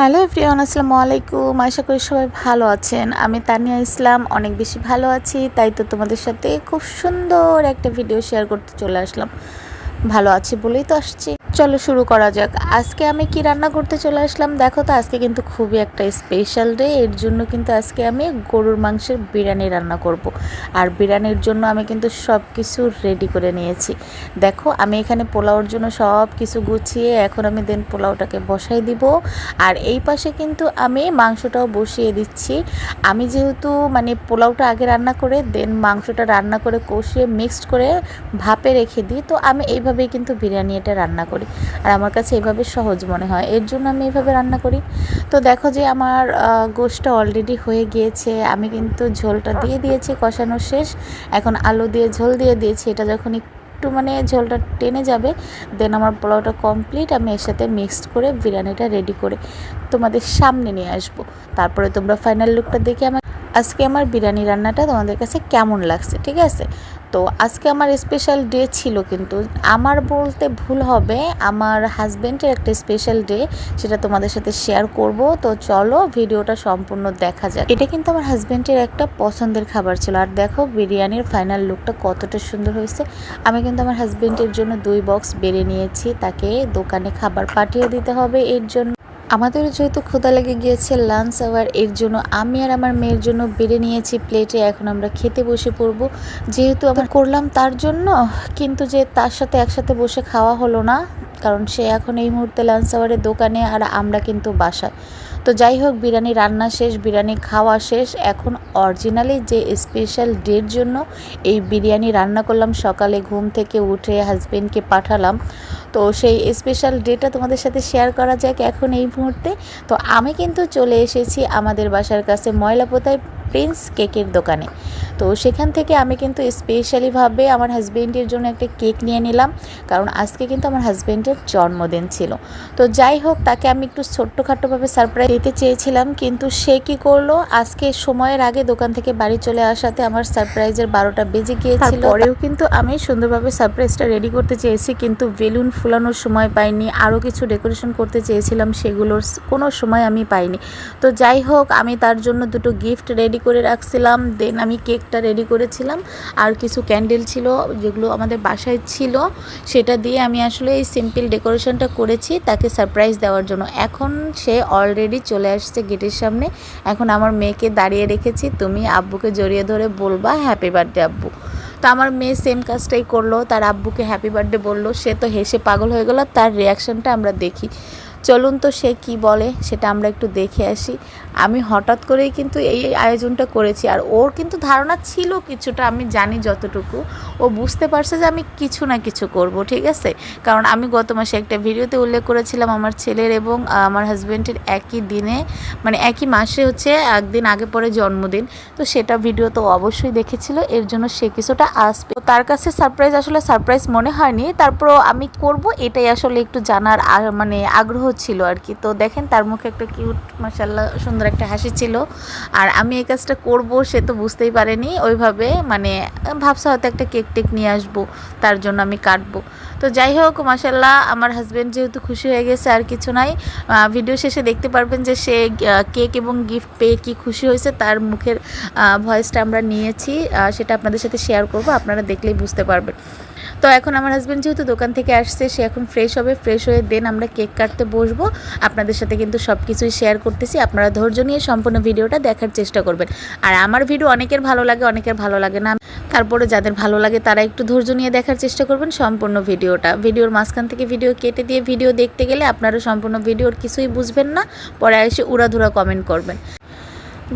Hello everyone, আসসালামু আলাইকুম। আশা করি সবাই ভালো আছেন। আমি তানিয়া ইসলাম, অনেক বেশি ভালো আছি। তাই তো তোমাদের সাথে খুব সুন্দর একটা ভিডিও শেয়ার করতে চলে আসলাম। ভালো আছি বলেই তো আসছি। চলো শুরু করা যাক। আজকে আমি কি রান্না করতে চলে আসলাম দেখো তো, আজকে কিন্তু খুবই একটা স্পেশাল ডে এর জন্য কিন্তু আজকে আমি গরুর মাংসের বিরিয়ানি রান্না করব। আর বিরিয়ানির জন্য আমি কিন্তু সব কিছু রেডি করে নিয়েছি। দেখো, আমি এখানে পোলাওর জন্য সব কিছু গুছিয়ে এখন আমি দেন পোলাওটাকে বসাই দিব। আর এই পাশে কিন্তু আমি মাংসটাও বসিয়ে দিচ্ছি। আমি যেহেতু মানে পোলাওটা আগে রান্না করে দেন মাংসটা রান্না করে কষিয়ে মিক্সড করে ভাপে রেখে দিই, তো আমি এইভাবেই কিন্তু বিরিয়ানি এটা রান্না করি। আর আমার কাছে এভাবে সহজ মনে হয়। এর জন্য আমি এভাবে রান্না করি। তো দেখো যে আমার গোষ্ঠটা অলরেডি হয়ে গিয়েছে। আমি কিন্তু ঝোলটা দিয়ে দিয়েছি, কষানো শেষ। এখন আলু দিয়ে ঝোল দিয়ে দিয়েছি। এটা যখন একটু মানে ঝোলটা টেনে যাবে দেন আমার পোলাওটা কমপ্লিট আমি এর সাথে মিক্সড করে বিরিয়ানিটা রেডি করে তোমাদের সামনে নিয়ে আসব। তারপরে তোমরা ফাইনাল লুকটা দেখে আমার আজকে আমার বিরিয়ানি রান্নাটা তোমাদের কাছে কেমন লাগছে, ঠিক আছে? তো আজকে আমার স্পেশাল ডে ছিল কিন্তু আমার বলতে ভুল হবে, আমার হাজব্যান্ডের একটা স্পেশাল ডে সেটা তোমাদের সাথে শেয়ার করব। তো চলো ভিডিওটা সম্পূর্ণ দেখা যাক। এটা কিন্তু আমার হাজব্যান্ডের একটা পছন্দের খাবার ছিল। আর দেখো বিরিয়ানির ফাইনাল লুকটা কতটা সুন্দর হয়েছে। আমি কিন্তু আমার হাজব্যান্ডের জন্য দুই বক্স বেড়ে নিয়েছি, তাকে দোকানে খাবার পাঠিয়ে দিতে হবে এর জন্য। আমাদের যেহেতু ক্ষুদা লেগে গিয়েছে লাঞ্চ আওয়ার এর জন্য আমি আর আমার মেয়ের জন্য বেড়ে নিয়েছি প্লেটে এখন আমরা খেতে বসে পড়ব। যেহেতু আমরা করলাম তার জন্য, কিন্তু যে তার সাথে একসাথে বসে খাওয়া হলো না, কারণ সে এখন এই মুহূর্তে লাঞ্চ আওয়ারের দোকানে আর আমরা কিন্তু বাসায়। তো যাই হোক, বিরিয়ানি রান্না শেষ, বিরিয়ানি খাওয়া শেষ। এখন অরিজিনালি যে স্পেশাল ডের জন্য এই বিরিয়ানি রান্না করলাম, সকালে ঘুম থেকে উঠে হাজব্যান্ডকে পাঠালাম। তো সেই স্পেশাল ডেটা তোমাদের সাথে শেয়ার করা যাক এখন এই মুহূর্তে। তো আমি কিন্তু চলে এসেছি আমাদের বাসার কাছে ময়লাপোতায়। প্রিন্স কেকের দোকানে। তো সেখান থেকে আমি কিন্তু স্পেশালিভাবে আমার হাজব্যান্ডের জন্য একটা কেক নিয়ে নিলাম, কারণ আজকে কিন্তু আমার হাজব্যান্ডের জন্মদিন ছিল। তো যাই হোক, তাকে আমি একটু ছোট্টখাট্টোভাবে সারপ্রাইজ দিতে চেয়েছিলাম, কিন্তু সে কি করল? আজকে সময়ের আগে দোকান থেকে বাড়ি চলে আসাতে আমার সারপ্রাইজের বারোটা বেজে গিয়েছিল। পরেও কিন্তু আমি সুন্দরভাবে সারপ্রাইজটা রেডি করতে চেয়েছি, কিন্তু বেলুন ফুলানোর সময় পাইনি, আরও কিছু ডেকোরেশন করতে চেয়েছিলাম, সেগুলোর কোনো সময় আমি পাইনি। তো যাই হোক, আমি তার জন্য দুটো গিফট রেডি করে রাখছিলাম দেন আমি কেকটা রেডি করেছিলাম। আর কিছু ক্যান্ডেল ছিল যেগুলো আমাদের বাসায় ছিল, সেটা দিয়ে আমি আসলে এই সিম্পল ডেকোরেশনটা করেছি তাকে সারপ্রাইজ দেওয়ার জন্য। এখন সে অলরেডি চলে আসছে গেটের সামনে। এখন আমার মেয়েকে দাঁড়িয়ে রেখেছি, তুমি আব্বুকে জড়িয়ে ধরে বলবা হ্যাপি বার্থডে আব্বু। তো আমার মেয়ে সেম কাজটাই করল, তার আব্বুকে হ্যাপি বার্থডে বলল, সে তো হেসে পাগল হয়ে গেল, তার রিয়াকশানটা আমরা দেখি। চলুন তো সে কি বলে, সেটা আমরা একটু দেখে আসি। আমি হঠাৎ করেই কিন্তু এই আয়োজনটা করেছি, আর ওর কিন্তু ধারণা ছিল কিছুটা, আমি জানি যতটুকু। ও বুঝতে পারছে যে আমি কিছু না কিছু করব, ঠিক আছে? কারণ আমি গত মাসে একটা ভিডিওতে উল্লেখ করেছিলাম, আমার ছেলের এবং আমার হাজব্যান্ডের একই দিনে মানে একই মাসে হচ্ছে একদিন আগে পরে জন্মদিন। তো সেটা ভিডিও তো অবশ্যই দেখেছিল, এর জন্য সে কিছুটা আসবে। তার কাছে সারপ্রাইজ আসলে সারপ্রাইজ মনে হয়নি তারপর আমি করব, এটাই আসলে একটু জানার মানে আগ্রহ ছিল আর কি। তো দেখেন তার মুখে একটা কিউট মাসাল্লাহ সুন্দর একটা হাসি ছিল। আর আমি এই কাজটা করব, সে তো বুঝতেই পারেনি। ওইভাবে মানে ভাবসা হয়তো একটা কেক টেক নিয়ে আসব, তার জন্য আমি কাটবো। তো যাই হোক মাসাল্লাহ আমার হাজব্যান্ড যেহেতু খুশি হয়ে গেছে, আর কিছু নাই। ভিডিও শেষে দেখতে পারবেন যে সে কেক এবং গিফট পেয়ে কি খুশি হয়েছে, তার মুখের ভয়েসটা আমরা নিয়েছি। সেটা আপনাদের সাথে শেয়ার করব, আপনারা দেখলেই বুঝতে পারবেন। তো এখন আমার হাজব্যান্ড যেহেতু দোকান থেকে আসছে, সে এখন ফ্রেশ হবে। ফ্রেশ হয়ে দেন আমরা কেক কাটতে বসবো। আপনাদের সাথে কিন্তু সব কিছুই শেয়ার করতেছি। আপনারা ধৈর্য নিয়ে সম্পূর্ণ ভিডিওটা দেখার চেষ্টা করবেন। আর আমার ভিডিও অনেকের ভালো লাগে, অনেকের ভালো লাগে না। তারপরে যাদের ভালো লাগে তারা একটু ধৈর্য নিয়ে দেখার চেষ্টা করবেন সম্পূর্ণ ভিডিওটা। ভিডিওর মাঝখান থেকে ভিডিও কেটে দিয়ে ভিডিও দেখতে গেলে আপনারা সম্পূর্ণ ভিডিওর কিছুই বুঝবেন না। পরে এসে উড়াধুরা কমেন্ট করবেন।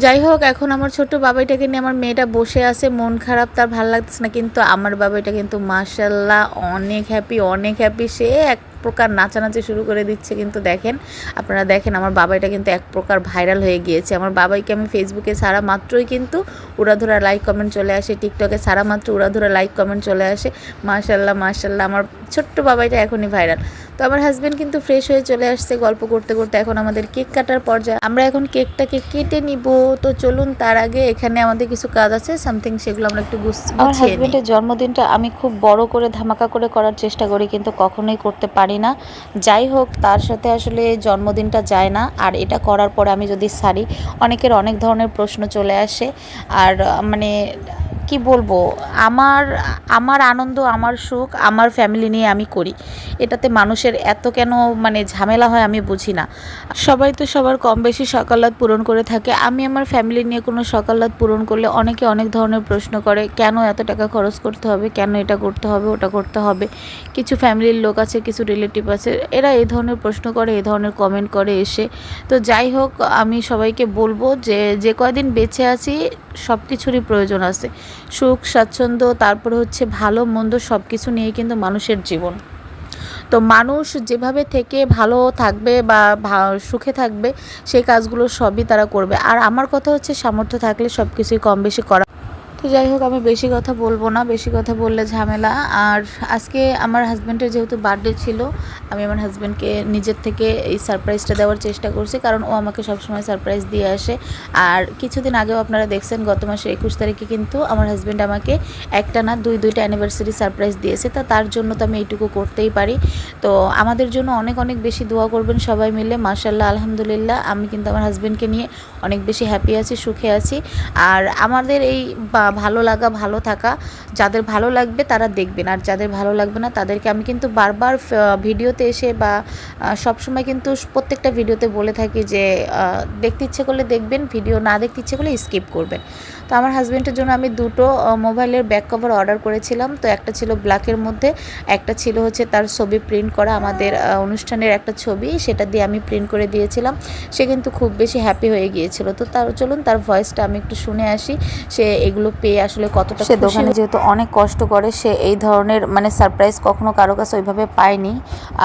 যাই হোক, এখন আমার ছোট্ট বাবাইটাকে নিয়ে আমার মেয়েটা বসে আছে। মন খারাপ, তার ভালো লাগতেছে না, কিন্তু আমার বাবাইটা কিন্তু মাসাল্লাহ অনেক হ্যাপি অনেক হ্যাপি সে এক প্রকার নাচানাচি শুরু করে দিচ্ছে কিন্তু দেখেন আপনারা দেখেন আমার বাবাইটা কিন্তু এক প্রকার ভাইরাল হয়ে গিয়েছে। আমার বাবাইকে আমি ফেসবুকে সারা মাত্রই কিন্তু উড়াধুরা লাইক কমেন্ট চলে আসে টিকটকে সারা মাত্র উড়াধুরা লাইক কমেন্ট চলে আসে। মার্শাল্লাহ মার্শাল্লাহ আমার ছোট্ট বাবাইটা এখনই ভাইরাল তো আমার হাজব্যান্ড কিন্তু ফ্রেশ হয়ে চলে আসছে গল্প করতে করতে। এখন আমাদের কেক কাটার পর্যায়ে। আমরা এখন কেকটাকে কেটে নিব। তো চলুন তার আগে এখানে আমাদের কিছু কাজ আছে সামথিং সেগুলো আমরা একটু আমার হাজব্যান্ডের জন্মদিনটা আমি খুব বড় করে ধামাকা করে করার চেষ্টা করি কিন্তু কখনোই করতে পারি পারি না। যাই হোক, তার সাথে আসলে জন্মদিনটা যায় না। আর এটা করার পরে আমি যদি সারি, অনেকের অনেক ধরনের প্রশ্ন চলে আসে। আর মানে কি বলব? আমার আমার আনন্দ, আমার সুখ, আমার ফ্যামিলি নিয়ে আমি করি। এটাতে মানুষের এত কেন মানে ঝামেলা হয় আমি বুঝি না। সবাই তো সবার কম বেশি সকালাত পূরণ করে থাকে। আমি আমার ফ্যামিলি নিয়ে কোনো সকালাত পূরণ করলে অনেকে অনেক ধরনের প্রশ্ন করে, কেন এত টাকা খরচ করতে হবে? কেন এটা করতে হবে? ওটা করতে হবে? কিছু ফ্যামিলির লোক আছে, কিছু রিলেটিভ আছে, এরা এই ধরনের প্রশ্ন করে, এই ধরনের কমেন্ট করে এসে। তো যাই হোক, আমি সবাইকে বলব যে যে কয়দিন বেঁচে আছি সব কিছুরই প্রয়োজন আছে। সুখ, স্বাচ্ছন্দ্য, তারপরে হচ্ছে ভালো, মন্দ সব কিছু নিয়ে কিন্তু মানুষের জীবন। তো মানুষ যেভাবে থেকে ভালো থাকবে বা সুখে থাকবে, সেই কাজগুলো সবই তারা করবে। আর আমার কথা হচ্ছে সামর্থ্য থাকলে সব কিছুই কম বেশি করা তো যাই হোক, আমি বেশি কথা বলব না, বেশি কথা বললে ঝামেলা। আর আজকে আমার হাজব্যান্ডের যেহেতু বার্থডে ছিল, আমি আমার হাজব্যান্ডকে নিজের থেকে এই সারপ্রাইজটা দেওয়ার চেষ্টা করছি, কারণ ও আমাকে সবসময় সারপ্রাইজ দিয়ে আসে। আর কিছুদিন আগেও আপনারা দেখছেন, গত মাসের একুশ তারিখে কিন্তু আমার হাজব্যান্ড আমাকে একটা না দুই, দুইটা অ্যানিভার্সারি সারপ্রাইজ দিয়েছে, তা তার জন্য তো আমি এইটুকু করতেই পারি। তো আমাদের জন্য অনেক অনেক বেশি দোয়া করবেন সবাই মিলে মার্শাল্লাহ আলহামদুলিল্লাহ। আমি কিন্তু আমার হাজব্যান্ডকে নিয়ে অনেক বেশি হ্যাপি আছি, সুখে আছি। আর আমাদের এই ভালো লাগা, ভালো থাকা, যাদের ভালো লাগবে তারা দেখবেন। আর যাদের ভালো লাগবে না তাদেরকে আমি কিন্তু বারবার ভিডিওতে এসে বা সব সময় কিন্তু প্রত্যেকটা ভিডিওতে বলে থাকি যে দেখতে ইচ্ছে করলে দেখবেন, ভিডিও না দেখতে ইচ্ছে করলে স্কিপ করবেন। তো আমার হাজব্যান্ডের জন্য আমি দুটো মোবাইলের ব্যাক কভার অর্ডার করেছিলাম। তো একটা ছিল ব্ল্যাকের মধ্যে, একটা ছিল হচ্ছে তার ছবি প্রিন্ট করা আমাদের অনুষ্ঠানের একটা ছবি, সেটা দিয়ে আমি প্রিন্ট করে দিয়েছিলাম। সে কিন্তু খুব বেশি হ্যাপি হয়ে গিয়েছিল। তো তার, চলুন তার ভয়েসটা আমি একটু শুনে আসি। সে এগুলো পেয়ে আসলে কতটা সে দোকানে যেহেতু অনেক কষ্ট করে সে এই ধরনের মানে সারপ্রাইজ কখনো কারও কাছে ওইভাবে পায়নি।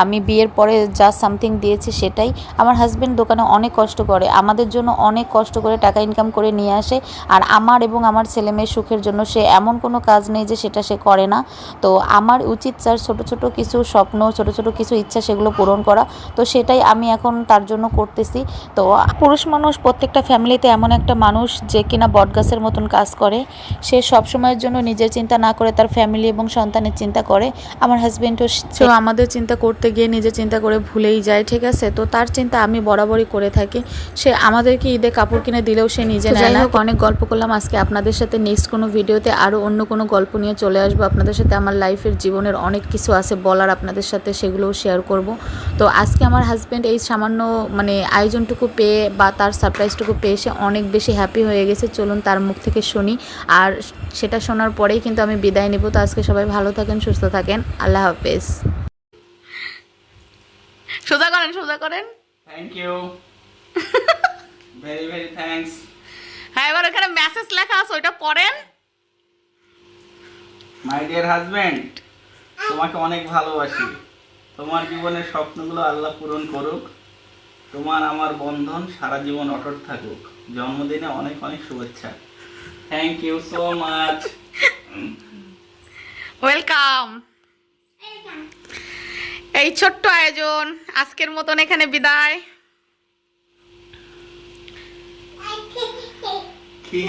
আমি বিয়ের পরে যা সামথিং দিয়েছি সেটাই। আমার হাজব্যান্ড দোকানে অনেক কষ্ট করে আমাদের জন্য অনেক কষ্ট করে টাকা ইনকাম করে নিয়ে আসে। আর আমার এবং আমার ছেলে মেয়ের সুখের জন্য সে এমন কোনো কাজ নেই যে সেটা সে করে না। তো আমার উচিত স্যার ছোট ছোট কিছু স্বপ্ন ছোট ছোট কিছু ইচ্ছা সেগুলো পূরণ করা। তো সেটাই আমি এখন তার জন্য করতেছি। তো পুরুষ মানুষ প্রত্যেকটা ফ্যামিলিতে এমন একটা মানুষ যে কিনা বটগাছের মতন কাজ করে। সে সব সময়ের জন্য নিজের চিন্তা না করে তার ফ্যামিলি এবং সন্তানের চিন্তা করে। আমার হাজব্যান্ডও তো আমাদের চিন্তা করতে গিয়ে নিজের চিন্তা করে ভুলেই যায় ঠিক আছে? তো তার চিন্তা আমি বরাবরই করে থাকি। সে আমাদেরকে ঈদে কাপড় কিনে দিলেও সে নিজে নেয় না। অনেক গল্প করলাম আজকে আপনাদের সাথে। নেক্সট কোনো ভিডিওতে আরও অন্য কোনো গল্প নিয়ে চলে আসব। আপনাদের সাথে আমার লাইফের জীবনের অনেক কিছু আছে বলার আপনাদের সাথে সেগুলোও শেয়ার করব। তো আজকে আমার হাজব্যান্ড এই সামান্য মানে আয়োজনটুকু পেয়ে বা তার সারপ্রাইজটুকু পেয়ে সে অনেক বেশি হ্যাপি হয়ে গেছে। চলুন তার মুখ থেকে শুনি। আর সেটা শোনার পরেই কিন্তু আমি বিদায় নেব। তো আজকে সবাই ভালো থাকেন সুস্থ থাকেন। আল্লাহ হাফেজ। সোজা করেন সোজা করেন। Thank you very very thanks হ্যাঁ এবার এখানে মেসেজ লেখা আছে ওইটা পড়েন। মাই ডিয়ার হাজবেন্ড তোমাকে অনেক ভালোবাসি। তোমার জীবনের স্বপ্নগুলো আল্লাহ পূরণ করুক। তোমার আমার বন্ধন সারা জীবন অটুট থাকুক। জন্মদিনে অনেক অনেক শুভেচ্ছা। Thank you so much welcome এই ছোট্ট আয়োজন আজকের মতন এখানে বিদায়। কি?